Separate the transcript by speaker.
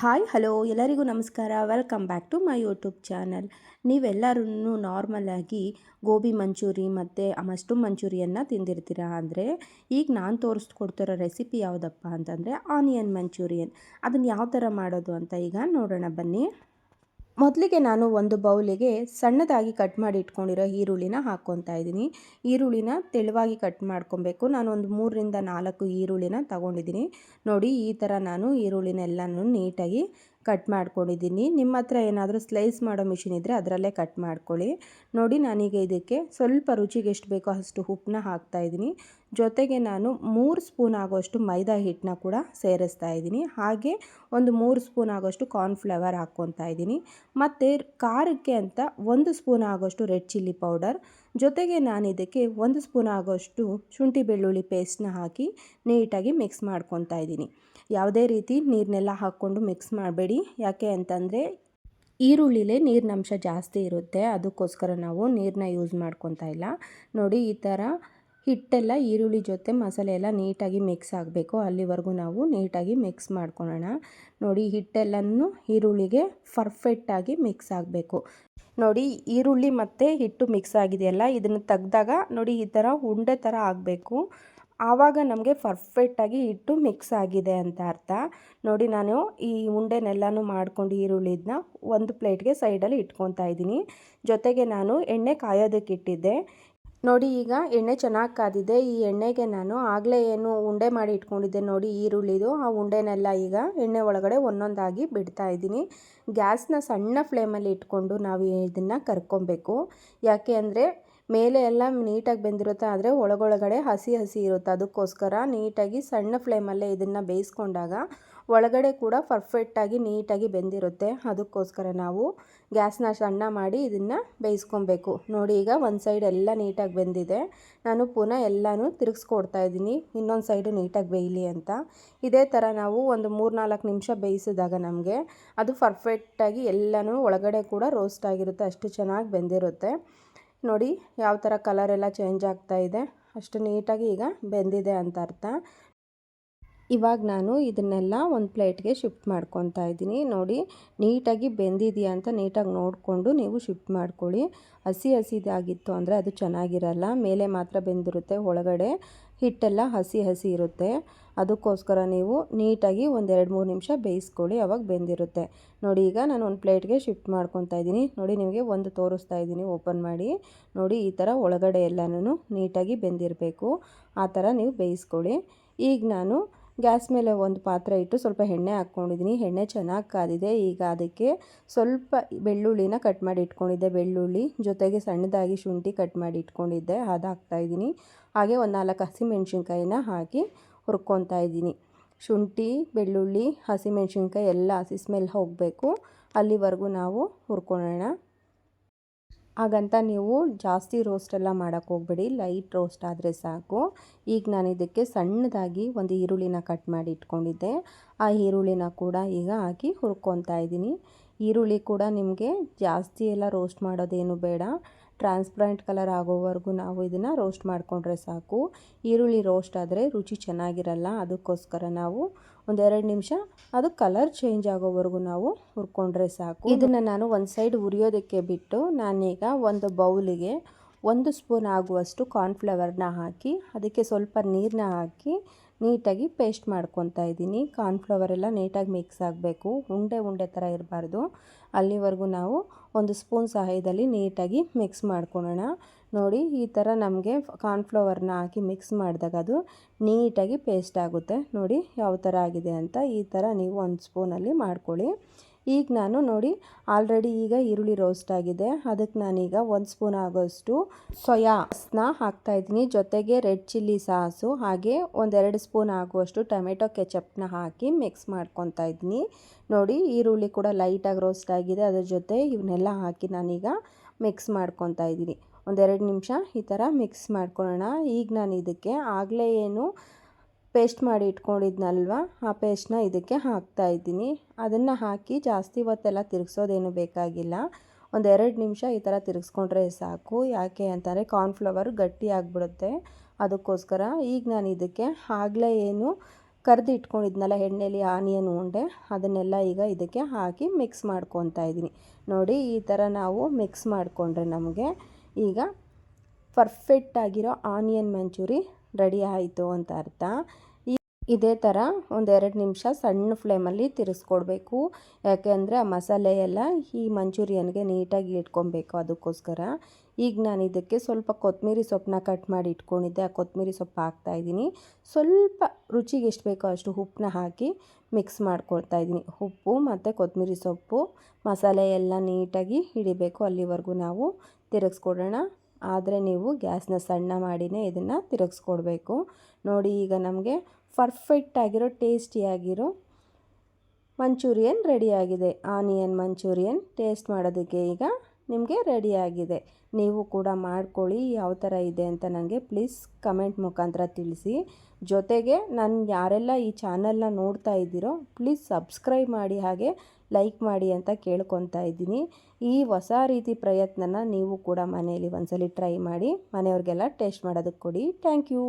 Speaker 1: Hi, hello, ಎಲ್ಲರಿಗೂ ನಮಸ್ಕಾರ. Welcome back to my YouTube channel. ನೀವೆಲ್ಲರೂ ನಾರ್ಮಲಾಗಿ ಗೋಬಿ ಮಂಚೂರಿ ಮತ್ತು ಮಶ್ರೂಮ್ ಮಂಚೂರಿಯನ್ನು ತಿಂದಿರ್ತೀರಾ ಅಂದರೆ, ಈಗ ನಾನು ತೋರಿಸ್ಕೊಡ್ತಿರೋ ರೆಸಿಪಿ ಯಾವುದಪ್ಪ ಅಂತಂದರೆ, ಆನಿಯನ್ ಮಂಚೂರಿಯನ್. ಅದನ್ನು ಯಾವ ಥರ ಮಾಡೋದು ಅಂತ ಈಗ ನೋಡೋಣ ಬನ್ನಿ. ಮೊದಲಿಗೆ ನಾನು ಒಂದು ಬೌಲಿಗೆ ಸಣ್ಣದಾಗಿ ಕಟ್ ಮಾಡಿ ಇಟ್ಕೊಂಡಿರೋ ಈರುಳ್ಳಿನ ಹಾಕ್ಕೊತಾ ಇದ್ದೀನಿ. ಈರುಳ್ಳಿನ ತೆಳುವಾಗಿ ಕಟ್ ಮಾಡ್ಕೊಬೇಕು. ನಾನು ಒಂದು ಮೂರರಿಂದ ನಾಲ್ಕು ಈರುಳ್ಳಿನ ತಗೊಂಡಿದ್ದೀನಿ. ನೋಡಿ, ಈ ಥರ ನಾನು ಈರುಳ್ಳಿನೆಲ್ಲನೂ ನೀಟಾಗಿ ಕಟ್ ಮಾಡ್ಕೊಂಡಿದ್ದೀನಿ. ನಿಮ್ಮ ಹತ್ರ ಏನಾದರೂ ಸ್ಲೈಸ್ ಮಾಡೋ ಮಿಷಿನ್ ಇದ್ದರೆ ಅದರಲ್ಲೇ ಕಟ್ ಮಾಡ್ಕೊಳ್ಳಿ. ನೋಡಿ, ನಾನೀಗ ಇದಕ್ಕೆ ಸ್ವಲ್ಪ ರುಚಿಗೆ ಎಷ್ಟು ಬೇಕೋ ಅಷ್ಟು ಉಪ್ಪನ್ನ ಹಾಕ್ತಾಯಿದ್ದೀನಿ ಜೊತೆಗೆ ನಾನು ಮೂರು ಸ್ಪೂನ್ ಆಗೋಷ್ಟು ಮೈದಾ ಹಿಟ್ಟನ್ನ ಕೂಡ ಸೇರಿಸ್ತಾ ಇದ್ದೀನಿ. ಹಾಗೆ ಒಂದು ಮೂರು ಸ್ಪೂನ್ ಆಗೋಷ್ಟು ಕಾರ್ನ್ಫ್ಲವರ್ ಹಾಕ್ಕೊತಾ ಇದ್ದೀನಿ. ಮತ್ತು ಖಾರಕ್ಕೆ ಅಂತ ಒಂದು ಸ್ಪೂನ್ ಆಗೋಷ್ಟು ರೆಡ್ ಚಿಲ್ಲಿ ಪೌಡರ್ ಜೊತೆಗೆ ನಾನು ಇದಕ್ಕೆ ಒಂದು ಸ್ಪೂನ್ ಆಗೋಷ್ಟು ಶುಂಠಿ ಬೆಳ್ಳುಳ್ಳಿ ಪೇಸ್ಟ್ನ ಹಾಕಿ ನೀಟಾಗಿ ಮಿಕ್ಸ್ ಮಾಡ್ಕೊತಾ ಇದ್ದೀನಿ. ಯಾವುದೇ ರೀತಿ ನೀರನ್ನೆಲ್ಲ ಹಾಕ್ಕೊಂಡು ಮಿಕ್ಸ್ ಮಾಡಬೇಡಿ. ಯಾಕೆ ಅಂತಂದರೆ ಈರುಳ್ಳಿಲೇ ನೀರಿನಂಶ ಜಾಸ್ತಿ ಇರುತ್ತೆ. ಅದಕ್ಕೋಸ್ಕರ ನಾವು ನೀರನ್ನ ಯೂಸ್ ಮಾಡ್ಕೊತಾ ಇಲ್ಲ. ನೋಡಿ ಈ ಥರ ಹಿಟ್ಟೆಲ್ಲ ಈರುಳ್ಳಿ ಜೊತೆ ಮಸಾಲೆ ಎಲ್ಲ ನೀಟಾಗಿ ಮಿಕ್ಸ್ ಆಗಬೇಕು. ಅಲ್ಲಿವರೆಗೂ ನಾವು ನೀಟಾಗಿ ಮಿಕ್ಸ್ ಮಾಡ್ಕೊಳ್ಳೋಣ ನೋಡಿ ಹಿಟ್ಟೆಲ್ಲನೂ ಈರುಳ್ಳಿಗೆ ಪರ್ಫೆಕ್ಟಾಗಿ ಮಿಕ್ಸ್ ಆಗಬೇಕು. ನೋಡಿ ಈರುಳ್ಳಿ ಮತ್ತು ಹಿಟ್ಟು ಮಿಕ್ಸ್ ಆಗಿದೆಯಲ್ಲ, ಇದನ್ನು ತೆಗ್ದಾಗ ನೋಡಿ ಈ ಥರ ಉಂಡೆ ಥರ ಆಗಬೇಕು. ಆವಾಗ ನಮಗೆ ಪರ್ಫೆಕ್ಟಾಗಿ ಹಿಟ್ಟು ಮಿಕ್ಸ್ ಆಗಿದೆ ಅಂತ ಅರ್ಥ. ನೋಡಿ ನಾನು ಈ ಉಂಡೆನೆಲ್ಲನೂ ಮಾಡ್ಕೊಂಡು ಈರುಳ್ಳಿದನ್ನ ಒಂದು ಪ್ಲೇಟ್ಗೆ ಸೈಡಲ್ಲಿ ಇಟ್ಕೊತಾ ಇದ್ದೀನಿ. ಜೊತೆಗೆ ನಾನು ಎಣ್ಣೆ ಕಾಯೋದಕ್ಕೆ ಇಟ್ಟಿದ್ದೆ. ನೋಡಿ ಈಗ ಎಣ್ಣೆ ಚೆನ್ನಾಗಿ ಕಾದಿದೆ. ಈ ಎಣ್ಣೆಗೆ ನಾನು ಆಗಲೇ ಏನು ಉಂಡೆ ಮಾಡಿ ಇಟ್ಕೊಂಡಿದ್ದೆ ನೋಡಿ ಈರುಳ್ಳಿದು. ಆ ಉಂಡೆನೆಲ್ಲ ಈಗ ಎಣ್ಣೆ ಒಳಗಡೆ ಒಂದೊಂದಾಗಿ ಬಿಡ್ತಾ ಇದ್ದೀನಿ. ಗ್ಯಾಸ್ನ ಸಣ್ಣ ಫ್ಲೇಮಲ್ಲಿ ಇಟ್ಕೊಂಡು ನಾವು ಇದನ್ನು ಕರ್ಕೊಬೇಕು. ಯಾಕೆ ಅಂದರೆ ಮೇಲೆ ಎಲ್ಲ ನೀಟಾಗಿ ಬೆಂದಿರುತ್ತೆ ಆದರೆ ಒಳಗೊಳಗಡೆ ಹಸಿ ಹಸಿ ಇರುತ್ತೆ. ಅದಕ್ಕೋಸ್ಕರ ನೀಟಾಗಿ ಸಣ್ಣ ಫ್ಲೇಮಲ್ಲೇ ಇದನ್ನು ಬೇಯಿಸ್ಕೊಂಡಾಗ ಒಳಗಡೆ ಕೂಡ ಪರ್ಫೆಕ್ಟಾಗಿ ನೀಟಾಗಿ ಬೆಂದಿರುತ್ತೆ. ಅದಕ್ಕೋಸ್ಕರ ನಾವು ಗ್ಯಾಸ್ನ ಸಣ್ಣ ಮಾಡಿ ಇದನ್ನು ಬೇಯಿಸ್ಕೊಬೇಕು. ನೋಡಿ, ಈಗ ಒಂದು ಸೈಡ್ ಎಲ್ಲ ನೀಟಾಗಿ ಬೆಂದಿದೆ. ನಾನು ಪುನಃ ಎಲ್ಲನೂ ತಿರುಗಿಸ್ಕೊಡ್ತಾ ಇದ್ದೀನಿ. ಇನ್ನೊಂದು ಸೈಡು ನೀಟಾಗಿ ಬೇಯಲಿ ಅಂತ. ಇದೇ ಥರ ನಾವು ಒಂದು ಮೂರು ನಾಲ್ಕು ನಿಮಿಷ ಬೇಯಿಸಿದಾಗ ನಮಗೆ ಅದು ಪರ್ಫೆಕ್ಟಾಗಿ ಎಲ್ಲನೂ ಒಳಗಡೆ ಕೂಡ ರೋಸ್ಟ್ ಆಗಿರುತ್ತೆ. ಅಷ್ಟು ಚೆನ್ನಾಗಿ ಬೆಂದಿರುತ್ತೆ. ನೋಡಿ, ಯಾವ ಥರ ಕಲರ್ ಎಲ್ಲ ಚೇಂಜ್ ಆಗ್ತಾ ಇದೆ. ಅಷ್ಟು ನೀಟಾಗಿ ಈಗ ಬೆಂದಿದೆ ಅಂತ ಅರ್ಥ. ಇವಾಗ ನಾನು ಇದನ್ನೆಲ್ಲ ಒಂದು ಪ್ಲೇಟ್ಗೆ ಶಿಫ್ಟ್ ಮಾಡ್ಕೊತಾ ಇದ್ದೀನಿ. ನೋಡಿ, ನೀಟಾಗಿ ಬೆಂದಿದೆಯಾ ಅಂತ ನೀಟಾಗಿ ನೋಡಿಕೊಂಡು ನೀವು ಶಿಫ್ಟ್ ಮಾಡ್ಕೊಳ್ಳಿ. ಹಸಿ ಹಸಿದಾಗಿತ್ತು ಅಂದರೆ ಅದು ಚೆನ್ನಾಗಿರಲ್ಲ. ಮೇಲೆ ಮಾತ್ರ ಬೆಂದಿರುತ್ತೆ. ಒಳಗಡೆ ಹಿಟ್ಟೆಲ್ಲ ಹಸಿ ಹಸಿ ಇರುತ್ತೆ. ಅದಕ್ಕೋಸ್ಕರ ನೀವು ನೀಟಾಗಿ ಒಂದು ಎರಡು ಮೂರು ನಿಮಿಷ ಬೇಯಿಸ್ಕೊಳ್ಳಿ. ಅವಾಗ ಬೆಂದಿರುತ್ತೆ. ನೋಡಿ, ಈಗ ನಾನು ಒಂದು ಪ್ಲೇಟ್ಗೆ ಶಿಫ್ಟ್ ಮಾಡ್ಕೊತಾ ಇದ್ದೀನಿ. ನೋಡಿ, ನಿಮಗೆ ಒಂದು ತೋರಿಸ್ತಾ ಇದ್ದೀನಿ ಓಪನ್ ಮಾಡಿ. ನೋಡಿ, ಈ ಥರ ಒಳಗಡೆ ಎಲ್ಲನೂ ನೀಟಾಗಿ ಬೆಂದಿರಬೇಕು. ಆ ಥರ ನೀವು ಬೇಯಿಸ್ಕೊಳ್ಳಿ. ಈಗ ನಾನು ಗ್ಯಾಸ್ ಮೇಲೆ ಒಂದು ಪಾತ್ರೆ ಇಟ್ಟು ಸ್ವಲ್ಪ ಎಣ್ಣೆ ಹಾಕ್ಕೊಂಡಿದ್ದೀನಿ. ಎಣ್ಣೆ ಚೆನ್ನಾಗಿ ಕಾದಿದೆ. ಈಗ ಅದಕ್ಕೆ ಸ್ವಲ್ಪ ಬೆಳ್ಳುಳ್ಳಿನ ಕಟ್ ಮಾಡಿ ಇಟ್ಕೊಂಡಿದ್ದೆ. ಬೆಳ್ಳುಳ್ಳಿ ಜೊತೆಗೆ ಸಣ್ಣದಾಗಿ ಶುಂಠಿ ಕಟ್ ಮಾಡಿ ಇಟ್ಕೊಂಡಿದ್ದೆ. ಅದು ಹಾಕ್ತಾಯಿದ್ದೀನಿ ಹಾಗೆ ಒಂದು ನಾಲ್ಕು ಹಸಿಮೆಣ್ಸಿನ್ಕಾಯಿನ ಹಾಕಿ ಹುರ್ಕೊತಾ ಇದ್ದೀನಿ. ಶುಂಠಿ, ಬೆಳ್ಳುಳ್ಳಿ, ಹಸಿಮೆಣ್ಸಿನ್ಕಾಯಿ ಎಲ್ಲ ಹಸಿ ಸ್ಮೆಲ್ ಹೋಗಬೇಕು. ಅಲ್ಲಿವರೆಗೂ ನಾವು ಹುರ್ಕೊಳ್ಳೋಣ. ಹಾಗಂತ ನೀವು ಜಾಸ್ತಿ ರೋಸ್ಟ್ ಎಲ್ಲ ಮಾಡೋಕ್ಕೆ ಹೋಗ್ಬೇಡಿ ಲೈಟ್ ರೋಸ್ಟ್ ಆದರೆ ಸಾಕು. ಈಗ ನಾನು ಇದಕ್ಕೆ ಸಣ್ಣದಾಗಿ ಒಂದು ಈರುಳ್ಳಿನ ಕಟ್ ಮಾಡಿ ಇಟ್ಕೊಂಡಿದ್ದೆ. ಆ ಈರುಳ್ಳಿನ ಕೂಡ ಈಗ ಹಾಕಿ ಹುರ್ಕೊತಾ ಇದ್ದೀನಿ. ಈರುಳ್ಳಿ ಕೂಡ ನಿಮಗೆ ಜಾಸ್ತಿ ಎಲ್ಲ ರೋಸ್ಟ್ ಮಾಡೋದೇನು ಬೇಡ. ಟ್ರಾನ್ಸ್ಪರೆಂಟ್ ಕಲರ್ ಆಗೋವರೆಗೂ ನಾವು ಇದನ್ನು ರೋಸ್ಟ್ ಮಾಡಿಕೊಂಡ್ರೆ ಸಾಕು. ಈರುಳ್ಳಿ ರೋಸ್ಟ್ ಆದರೆ ರುಚಿ ಚೆನ್ನಾಗಿರಲ್ಲ, ಅದಕ್ಕೋಸ್ಕರ ನಾವು ಒಂದೆರಡು ನಿಮಿಷ ಅದು ಕಲರ್ ಚೇಂಜ್ ಆಗೋವರೆಗೂ ನಾವು ಹುರ್ಕೊಂಡ್ರೆ ಸಾಕು. ಇದನ್ನು ನಾನು ಒಂದು ಸೈಡ್ ಉರಿಯೋದಕ್ಕೆ ಬಿಟ್ಟು ನಾನೀಗ ಒಂದು ಬೌಲಿಗೆ ಒಂದು ಸ್ಪೂನ್ ಆಗುವಷ್ಟು ಕಾರ್ನ್ಫ್ಲವರ್ನ ಹಾಕಿ, ಅದಕ್ಕೆ ಸ್ವಲ್ಪ ನೀರನ್ನ ಹಾಕಿ ನೀಟಾಗಿ ಪೇಸ್ಟ್ ಮಾಡ್ಕೊತಾ ಇದ್ದೀನಿ. ಕಾರ್ನ್ಫ್ಲವರ್ ಎಲ್ಲ ನೀಟಾಗಿ ಮಿಕ್ಸ್ ಆಗಬೇಕು, ಉಂಡೆ ಉಂಡೆ ಥರ ಇರಬಾರ್ದು. ಅಲ್ಲಿವರೆಗೂ ನಾವು ಒಂದು ಸ್ಪೂನ್ ಸಹಾಯದಲ್ಲಿ ನೀಟಾಗಿ ಮಿಕ್ಸ್ ಮಾಡ್ಕೊಳ್ಳೋಣ ನೋಡಿ, ಈ ಥರ ನಮಗೆ ಕಾರ್ನ್ಫ್ಲವರ್ನ ಹಾಕಿ ಮಿಕ್ಸ್ ಮಾಡಿದಾಗ ಅದು ನೀಟಾಗಿ ಪೇಸ್ಟ್ ಆಗುತ್ತೆ. ನೋಡಿ, ಯಾವ ಥರ ಆಗಿದೆ ಅಂತ ಈ ಥರ ನೀವು ಒಂದು ಸ್ಪೂನಲ್ಲಿ ಮಾಡ್ಕೊಳ್ಳಿ. ಈಗ ನಾನು ನೋಡಿ ಆಲ್ರೆಡಿ ಈಗ ಈರುಳ್ಳಿ ರೋಸ್ಟ್ ಆಗಿದೆ. ಅದಕ್ಕೆ ನಾನೀಗ ಒಂದು ಸ್ಪೂನ್ ಆಗೋಷ್ಟು ಸೋಯಾಸ್ನ ಹಾಕ್ತಾಯಿದ್ದೀನಿ ಜೊತೆಗೆ ರೆಡ್ ಚಿಲ್ಲಿ ಸಾಸು ಹಾಗೆ ಒಂದೆರಡು ಸ್ಪೂನ್ ಆಗುವಷ್ಟು ಟೊಮೆಟೊ ಕೆಚಪ್ನ ಹಾಕಿ ಮಿಕ್ಸ್ ಮಾಡ್ಕೊತಾ ಇದ್ದೀನಿ. ನೋಡಿ, ಈರುಳ್ಳಿ ಕೂಡ ಲೈಟಾಗಿ ರೋಸ್ಟ್ ಆಗಿದೆ. ಅದ್ರ ಜೊತೆ ಇವನ್ನೆಲ್ಲ ಹಾಕಿ ನಾನೀಗ ಮಿಕ್ಸ್ ಮಾಡ್ಕೊತಾ ಇದ್ದೀನಿ. ಒಂದೆರಡು ನಿಮಿಷ ಈ ಥರ ಮಿಕ್ಸ್ ಮಾಡ್ಕೊಳ್ಳೋಣ. ಈಗ ನಾನು ಇದಕ್ಕೆ ಆಗಲೇ ಏನು ಪೇಸ್ಟ್ ಮಾಡಿ ಇಟ್ಕೊಂಡಿದ್ನಲ್ವ? ಆ ಪೇಸ್ಟ್ನ ಇದಕ್ಕೆ ಹಾಕ್ತಾ ಇದ್ದೀನಿ. ಅದನ್ನು ಹಾಕಿ ಜಾಸ್ತಿ ಹೊತ್ತೆಲ್ಲ ತಿರುಗಿಸೋದೇನು ಬೇಕಾಗಿಲ್ಲ. ಒಂದು ಎರಡು ನಿಮಿಷ ಈ ಥರ ತಿರುಗಿಸ್ಕೊಂಡ್ರೆ ಸಾಕು. ಯಾಕೆ ಅಂತಾರೆ ಕಾರ್ನ್ಫ್ಲವರ್ ಗಟ್ಟಿ ಆಗಿಬಿಡುತ್ತೆ. ಅದಕ್ಕೋಸ್ಕರ ಈಗ ನಾನು ಇದಕ್ಕೆ ಆಗಲೇ ಏನು ಕರ್ದು ಇಟ್ಕೊಂಡಿದ್ನಲ್ಲ ಎಣ್ಣೆಲಿ ಆನಿಯನ್ ಉಂಡೆ, ಅದನ್ನೆಲ್ಲ ಈಗ ಇದಕ್ಕೆ ಹಾಕಿ ಮಿಕ್ಸ್ ಮಾಡ್ಕೊತಾ ಇದ್ದೀನಿ. ನೋಡಿ, ಈ ಥರ ನಾವು ಮಿಕ್ಸ್ ಮಾಡಿಕೊಂಡ್ರೆ ನಮಗೆ ಈಗ ಪರ್ಫೆಕ್ಟ್ ಆಗಿರೋ ಆನಿಯನ್ ಮಂಚೂರಿ ರೆಡಿ ಆಯಿತು ಅಂತ ಅರ್ಥ. ಇದೇ ಥರ ಒಂದೆರಡು ನಿಮಿಷ ಸಣ್ಣ ಫ್ಲೇಮಲ್ಲಿ ತಿರ್ಸ್ಕೊಡ್ಬೇಕು. ಯಾಕೆಂದರೆ ಆ ಮಸಾಲೆ ಎಲ್ಲ ಈ ಮಂಚೂರಿಯನ್ಗೆ ನೀಟಾಗಿ ಇಟ್ಕೊಬೇಕು ಅದಕ್ಕೋಸ್ಕರ. ಈಗ ನಾನು ಇದಕ್ಕೆ ಸ್ವಲ್ಪ ಕೊತ್ತಂಬರಿ ಸೊಪ್ಪನ್ನ ಕಟ್ ಮಾಡಿ ಇಟ್ಕೊಂಡಿದ್ದೆ. ಆ ಕೊತ್ತಂಬರಿ ಸೊಪ್ಪು ಹಾಕ್ತಾ ಇದ್ದೀನಿ. ಸ್ವಲ್ಪ ರುಚಿಗೆ ಎಷ್ಟು ಬೇಕೋ ಅಷ್ಟು ಉಪ್ಪನ್ನ ಹಾಕಿ ಮಿಕ್ಸ್ ಮಾಡ್ಕೊಳ್ತಾ ಇದ್ದೀನಿ. ಉಪ್ಪು ಮತ್ತು ಕೊತ್ತಂಬರಿ ಸೊಪ್ಪು, ಮಸಾಲೆ ಎಲ್ಲ ನೀಟಾಗಿ ಹಿಡಿಬೇಕು. ಅಲ್ಲಿವರೆಗೂ ನಾವು ತಿರುಗಿಸ್ಕೊಡೋಣ. ಆದರೆ ನೀವು ಗ್ಯಾಸ್ನ ಸಣ್ಣ ಮಾಡಿನೇ ಇದನ್ನು ತಿರುಗಿಸ್ಕೊಡ್ಬೇಕು. ನೋಡಿ, ಈಗ ನಮಗೆ ಪರ್ಫೆಕ್ಟ್ ಆಗಿರೋ, ಟೇಸ್ಟಿಯಾಗಿರೋ ಮಂಚೂರಿಯನ್ ರೆಡಿಯಾಗಿದೆ ಆನಿಯನ್ ಮಂಚೂರಿಯನ್ ಟೇಸ್ಟ್ ಮಾಡೋದಕ್ಕೆ ಈಗ ನಿಮಗೆ ರೆಡಿಯಾಗಿದೆ ನೀವು ಕೂಡ ಮಾಡ್ಕೊಳ್ಳಿ, ಯಾವ ಥರ ಇದೆ ಅಂತ ನನಗೆ ಪ್ಲೀಸ್ ಕಮೆಂಟ್ ಮುಖಾಂತರ ತಿಳಿಸಿ. ಜೊತೆಗೆ ನಾನು ಯಾರೆಲ್ಲ ಈ ಚಾನಲ್ನ ನೋಡ್ತಾ ಇದ್ದೀರೋ ಪ್ಲೀಸ್ ಸಬ್ಸ್ಕ್ರೈಬ್ ಮಾಡಿ ಹಾಗೆ ಲೈಕ್ ಮಾಡಿ ಅಂತ ಕೇಳ್ಕೊತಾ ಇದ್ದೀನಿ. ಈ ಹೊಸ ರೀತಿ ಪ್ರಯತ್ನನ ನೀವು ಕೂಡ ಮನೆಯಲ್ಲಿ ಒಂದ್ಸಲಿ ಟ್ರೈ ಮಾಡಿ, ಮನೆಯವ್ರಿಗೆಲ್ಲ ಟೇಸ್ಟ್ ಮಾಡೋದಕ್ಕೆ ಕೊಡಿ. Thank you